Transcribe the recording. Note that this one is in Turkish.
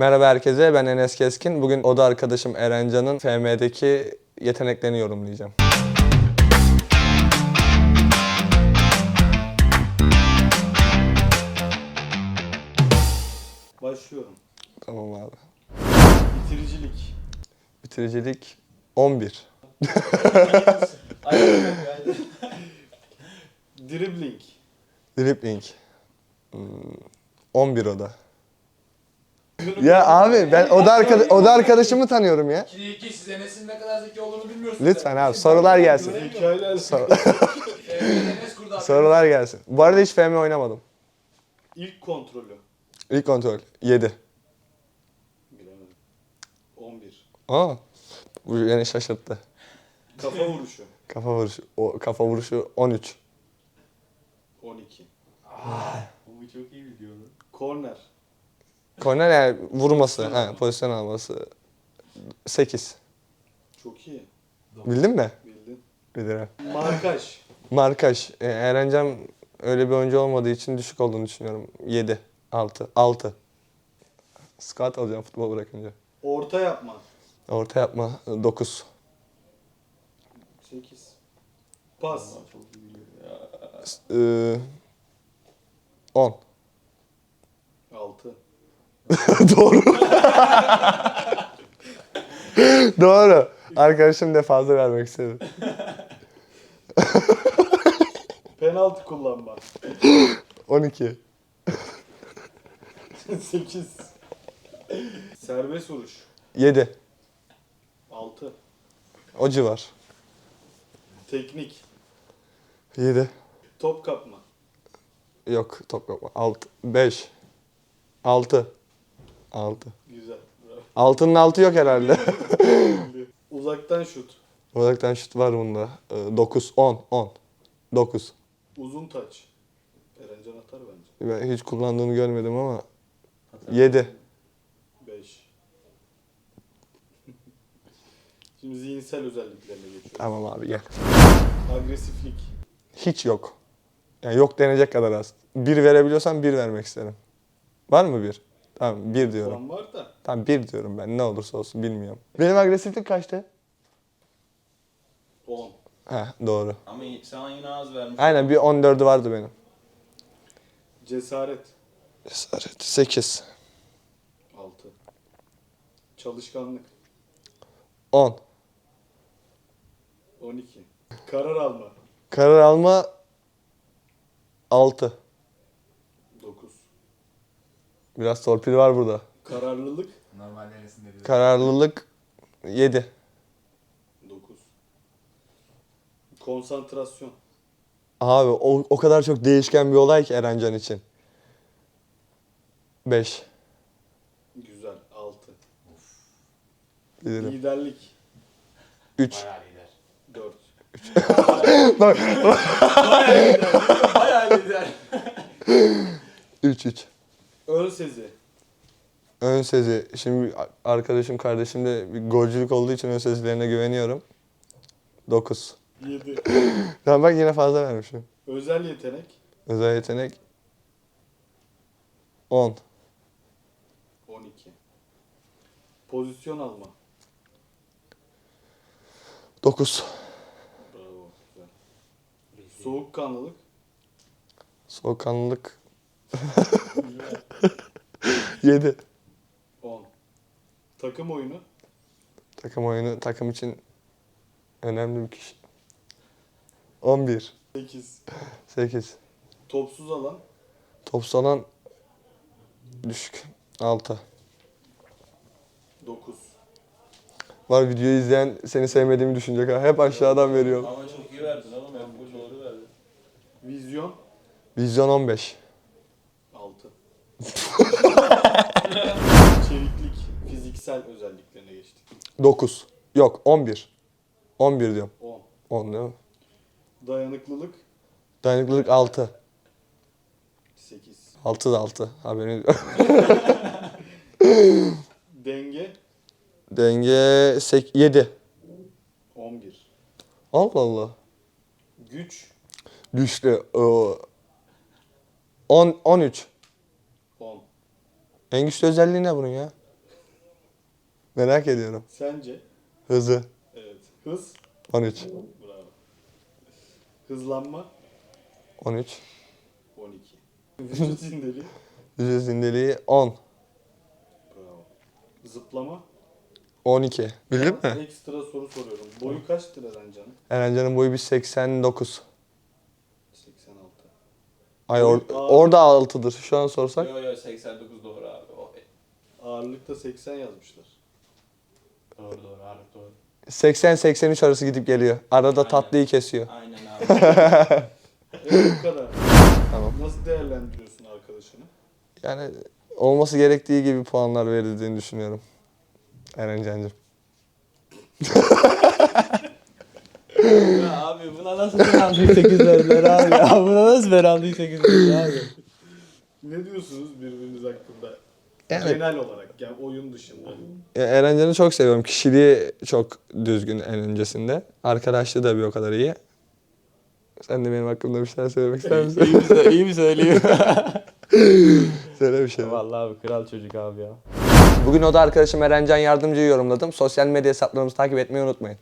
Merhaba herkese, ben Enes Keskin. Bugün oda arkadaşım Erencan'ın FM'deki yeteneklerini yorumlayacağım. Başlıyorum. Tamam abi. Bitiricilik. Bitiricilik 11. Dribbling. Dribbling hmm, 11 oda. Ya abi ben oda, arkada- oda arkadaşımı tanıyorum ya. 2'de 2 siz Enes'in ne kadar zeki olduğunu bilmiyorsunuz. Lütfen abi sorular gelsin. Hikayeler. Enes kurdu Sorular gelsin. Bu arada hiç FM oynamadım. İlk kontrolü. İlk kontrol 7. Bilemedim. 11. Aa, bu beni şaşırttı. Kafa vuruşu. Kafa vuruşu, o kafa vuruşu 13. 12. Bu çok iyi biliyor. Korner. Korner yani vurması, ha, pozisyon alması 8. Çok iyi. Bildin mi? Bildin. Bilirim. Markaj. Markaj. E, Erencan öyle bir oyuncu olmadığı için düşük olduğunu düşünüyorum. 7, 6, 6. Scout alacağım futbol bırakınca. Orta yapma. Orta yapma 9. 8. Pas. Çok iyi biliyor ya. Ee, 10. 6. Doğru. Doğru. Arkadaşım da fazla vermek istedi. Penaltı kullanma. 12. 8. Serbest vuruş. 7. 6. O civar. Teknik. 7. Top kapma. Yok top yok. 6. 5. 6. 6. Güzel. Bravo. Altının altı yok herhalde. Uzaktan şut. Uzaktan şut var bunda. 9, 10, 10. 9. Uzun taç. Erencan atar bence. Ben hiç kullandığını görmedim ama 7. 5. Şimdi zihinsel özelliklerine geçiyoruz. Tamam abi gel. Agresiflik. Hiç yok. Yani yok denecek kadar az. 1 verebiliyorsan 1 vermek isterim. Var mı 1? Tamam 1 diyorum. Puan var da. Tamam 1 diyorum ben ne olursa olsun bilmiyorum. Benim agresiflik kaçtı? 10. Heh doğru. Ama sen yine az vermiş. Aynen bir 14'ü vardı benim. Cesaret. Cesaret 8. 6. Çalışkanlık. 10. 12. Karar alma. Karar alma 6. 9. Biraz torpil var burada. Kararlılık. Normal Enes'in dediği. Kararlılık 7. 9. Konsantrasyon. Abi o, o kadar çok değişken bir olay ki Erencan için. 5. Güzel. 6. Bilirim. Liderlik. 3. Bayağı lider. 4. Bak Bayağı lider. 3 3. Ön sezi. Ön sezi. Şimdi arkadaşım kardeşim de bir golcülük olduğu için ön sezilerine güveniyorum. 9. 7. Tamam bak yine fazla vermişim. Özel yetenek. Özel yetenek 10. 12. Pozisyon alma. 9. Bravo. Güzel. Soğukkanlılık. Soğukkanlılık 7. 10. Takım oyunu. Takım oyunu takım için önemli bir kişi. 11. 8. 8. Topsuz alan. Topsuz alan düşük. 6. 9. Var videoyu izleyen seni sevmediğimi düşünecek ha. Hep aşağıdan veriyorum. Ama çok iyi verdin oğlum. Ben bu doğru verdin. Vizyon. Vizyon 15. 6. Çeviklik. Fiziksel özelliklerine geçtik. 9. Yok 11. 11 diyorum. 10. 10 değil mi? Dayanıklılık. Dayanıklılık 6. 8. 6 da 6. Haberin Denge. Denge 7. 11. Allah Allah. Güç. Güçlü. Oo. 10 13. 10. En güçlü özelliği ne bunun ya? Merak ediyorum. Sence? Hızı. Evet. Hız. 13. Bravo. Hızlanma. 13. 12. Vücut zindeliği. Vücut zindeliği 10. Bravo. Zıplama. 12. Bildin mi? Ekstra soru soruyorum. Boyu kaçtır Erencan'ın? Erencan'ın boyu bir 89. 86. Ay or- Aa. orada 6'dır. Şu an sorsak. Yo yo 89 doğru Ağırlıkta 80 yazmışlar. doğru doğru ağırlık doğru. 80-83 arası gidip geliyor. Arada Aynen. tatlıyı kesiyor. Aynen abi. Evet bu kadar. Tamam. Nasıl değerlendiriyorsun arkadaşını? Yani olması gerektiği gibi puanlar verildiğini düşünüyorum. Erencan'cığım. Ya abi buna nasıl penaltıyı 8 verdiler abi ya? Buna nasıl penaltıyı 8 verdiler abi? Ne diyorsunuz birbiriniz hakkında? Yani- Genel olarak yani oyun dışında. Ya Erencan'ı çok seviyorum. Kişiliği çok düzgün en öncesinde. Arkadaşlığı da bir o kadar iyi. Sen de benim hakkımda bir şeyler söylemek ister misin? iyi, mi, sö- iyi mi söyleyeyim? Söyle bir şey. Vallahi abi kral çocuk abi ya. Bugün o da arkadaşım Erencan Yardımcı'yı yorumladım. Sosyal medya hesaplarımızı takip etmeyi unutmayın.